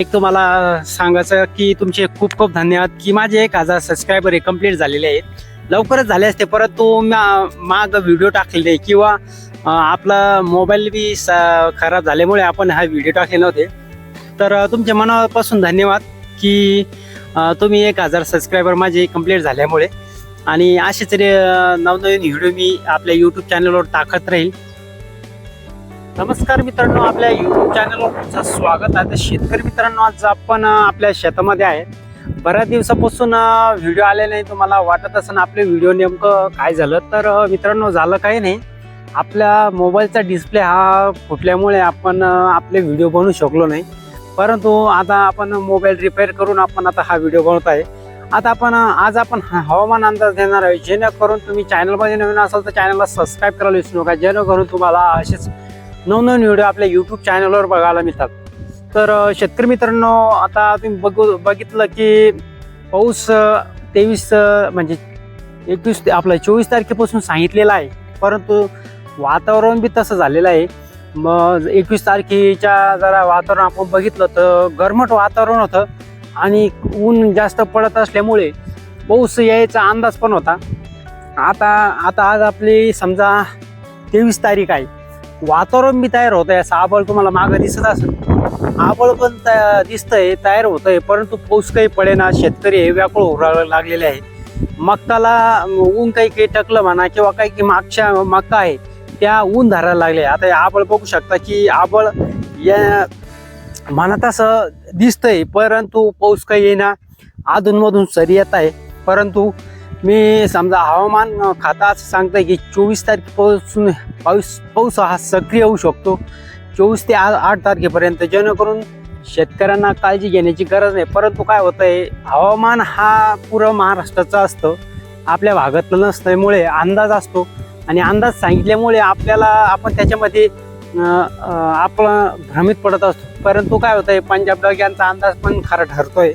एक तुम्हाला सांगायचं की तुमचे खूप खूप धन्यवाद की माझे एक हजार सबस्क्रायबर हे कंप्लीट झालेले आहेत. लवकरच झाले असते परंतु माग व्हिडिओ टाकलेले किंवा आपला मोबाईल बी स- खराब झाल्यामुळे आपण हा व्हिडिओ टाकले नव्हते. तर तुमच्या मनापासून धन्यवाद की तुम्ही एक हजार सबस्क्रायबर माझे कंप्लीट झाल्यामुळे. आणि असेच नवनवीन व्हिडिओ मी आपल्या यूट्यूब चॅनलवर टाकत राहील. नमस्कार मित्रांनो आपल्या यूट्यूब चॅनलवर तुमचं स्वागत आहे. तर शेतकरी मित्रांनो आज आपण आपल्या शेतामध्ये आहे. बऱ्याच दिवसापासून व्हिडिओ आले नाही तुम्हाला वाटत असं आपले व्हिडिओ नेमकं काय झालं. तर मित्रांनो झालं काही नाही. आपल्या मोबाईलचा डिस्प्ले हा फुटल्यामुळे आपण आपले व्हिडिओ बनवू शकलो नाही. परंतु आता आपण मोबाईल रिपेअर करून आपण आता हा व्हिडिओ बनवत आहे. आता आपण आज आपण ह- हवामान अंदाज देणार आहे. जेणेकरून तुम्ही चॅनलमध्ये नवीन असाल तर चॅनलला सबस्क्राईब करायला विसरू नका. जेणेकरून तुम्हाला असेच नवनवीन व्हिडिओ आपल्या यूट्यूब चॅनलवर बघायला मिळतात. तर शेतकरी मित्रांनो आता तुम्ही बघू बघितलं की पाऊस तेवीस म्हणजे एकवीस आपलं चोवीस तारखेपासून सांगितलेला आहे. परंतु वातावरण बी तसं झालेलं आहे. मग एकवीस तारखेच्या जरा वातावरण आपण बघितलं तर गरमट वातावरण होतं आणि ऊन जास्त पडत असल्यामुळे पाऊस यायचा अंदाज पण होता. आता आता आज आपली समजा तेवीस तारीख आहे. वातावरण बी तयार होत आहे असं आबळ तुम्हाला मागं दिसत असेल. आबळ पण तया- दिसतंय तयार होत आहे परंतु पाऊस काही पडेना शेतकरी हे व्याकुळ होऊ लागलेले आहे मक्काला ऊन काही काही टकलं म्हणा किंवा काही की मागच्या मक्का आहे त्या ऊन धरायला लागले. आता हे आबळ बघू शकता की आबळ या म्हणत असं दिसतंय परंतु पाऊस काही येईना. अधूनमधून सरी येत आहे परंतु मी समजा हवामान खाता असं सांगतंय की चोवीस तारखेपासून पाऊस पाऊस हा सक्रिय होऊ शकतो. चोवीस ते आ- आठ तारखेपर्यंत. जेणेकरून शेतकऱ्यांना काळजी घेण्याची गरज नाही. परंतु काय होतं आहे हवामान हा पुरं महाराष्ट्राचा असतं. आपल्या भागातलं नसल्यामुळे अंदाज असतो. आणि अंदाज सांगितल्यामुळे आपल्याला आपण त्याच्यामध्ये आपण भ्रमित पडत असतो. परंतु काय होतं आहे पंजाब डग्यांचा अंदाज पण खरा ठरतोय.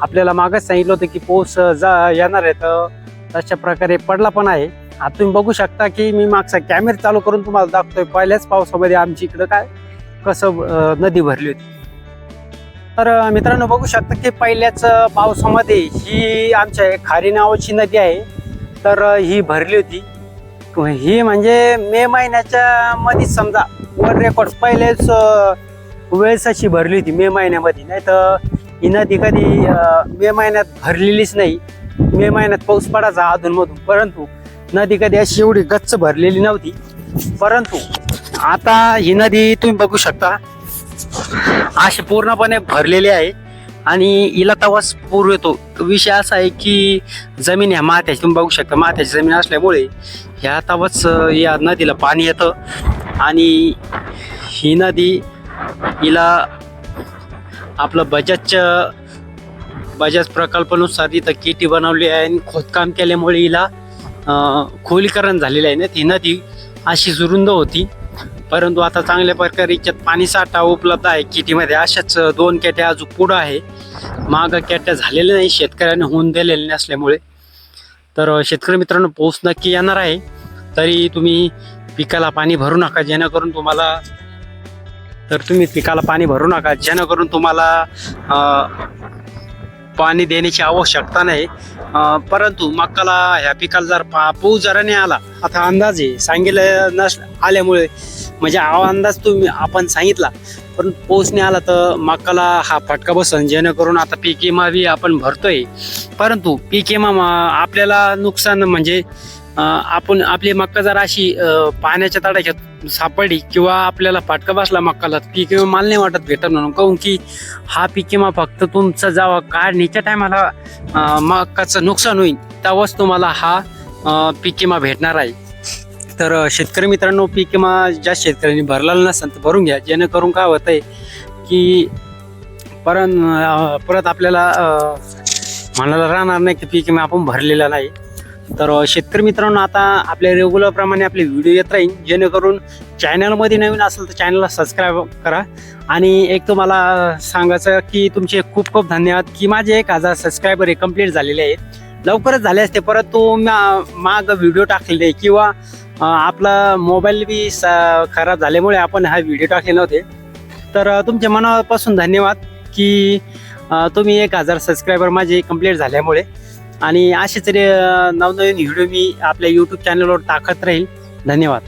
आपल्याला मागच सांगितलं होतं की पाऊस जा येणार आहे. तर तशा प्रकारे पडला पण आहे. आता तुम्ही बघू शकता की मी मागचा कॅमेरा चालू करून तुम्हाला दाखवतोय. पहिल्याच पावसामध्ये आमची इकडं काय कसं नदी भरली होती. तर मित्रांनो बघू शकता की पहिल्याच पावसामध्ये ही आमच्या खारी नावाची नदी आहे. तर ही भरली होती. ही म्हणजे मे महिन्याच्या मध्ये समजा वर रेकॉर्ड पहिलेच वेळेस अशी भरली होती मे महिन्यामध्ये. नाही तर ही नदी कधी मे महिन्यात भरलेलीच नाही. मे महिन्यात पाऊस पडायचा अधूनमधून परंतु नदी कधी अशी एवढी गच्च भरलेली नव्हती. परंतु आता ही नदी तुम्ही बघू शकता अशी पूर्णपणे भरलेली आहे आणि हिला तवाच पूर येतो. विषय असा आहे की जमीन ह्या माथ्याची तुम्ही बघू शकता माथ्याची जमीन असल्यामुळे ह्या तवाच या नदीला पाणी येतं आणि ही नदी हिला आपलं बजाजच्या बजाज प्रकल्पानुसार इथं केटी बनवली आहे आणि खोदकाम केल्यामुळे हिला खोलीकरण झालेलं आहे ना ती नदी अशी रुंद होती. परंतु आता चांगल्या प्रकारे याच्यात पाणी साठा उपलब्ध आहे किटीमध्ये. अशाच दोन केट्या अजून पुढं आहे. माग केट्या झालेल्या नाही शेतकऱ्याने होऊन दिलेले नसल्यामुळे. तर शेतकरी मित्रांनो पाऊस नक्की येणार आहे. तरी तुम्ही पिकाला पाणी भरू नका जेणेकरून तुम्हाला तर तुम्ही पिकाला पाणी भरू नका जेणेकरून तुम्हाला पाणी देण्याची आवश्यकता नाही. परंतु मक्काला ह्या पिकाला जर पा पाऊस जरा नाही आला आता अंदाज आहे सांगितलं नस आल्यामुळे म्हणजे हा अंदाज तुम्ही आपण सांगितला. पण पाऊस नाही आला तर मक्काला हा फटका बसन जेणेकरून आता पीक विमा बी आपण भरतोय. परंतु पीक विमा आपल्याला नुकसान म्हणजे आपण आपली मक्का जर अशी पाण्याच्या तडाख्यात सापडली किंवा आपल्याला फाटका बसला मक्काला पीक विमा माल नाही वाटत भेटत म्हणून. काहून की हा पीक विमा फक्त तुमचा जावा काढणीच्या टायमाला मक्काचं नुकसान होईल तेव्हाच तुम्हाला हा पीक विमा भेटणार आहे. तर शेतकरी मित्रांनो पीक विमा ज्या शेतकऱ्यांनी भरलेला नसेल तर भरून घ्या. जेणेकरून काय होतंय की परत परत आपल्याला म्हणायला राहणार नाही की पीक विमा आपण भरलेला नाही. तर शेतकरी मित्रांनो आता आपल्या रेग्युलरप्रमाणे आपले व्हिडिओ येत राहील जेणेकरून चॅनलमध्ये नवीन असेल तर चॅनलला सबस्क्राईब करा. आणि एक तुम्हाला सांगायचं की तुमचे खूप खूप धन्यवाद की माझे एक हजार सबस्क्रायबर हे कंप्लीट झालेले आहेत. लवकरच झाले असते परंतु माग व्हिडिओ टाकलेले किंवा आपला मोबाईल बी स- खराब झाल्यामुळे आपण हा व्हिडिओ टाकले नव्हते. तर तुमच्या मनापासून धन्यवाद की तुम्ही एक हजार सबस्क्रायबर माझे कंप्लीट झाल्यामुळे. आणि असेच नवनवीन व्हिडिओ मी आपल्या यूट्यूब चॅनलवर टाकत राहील. धन्यवाद.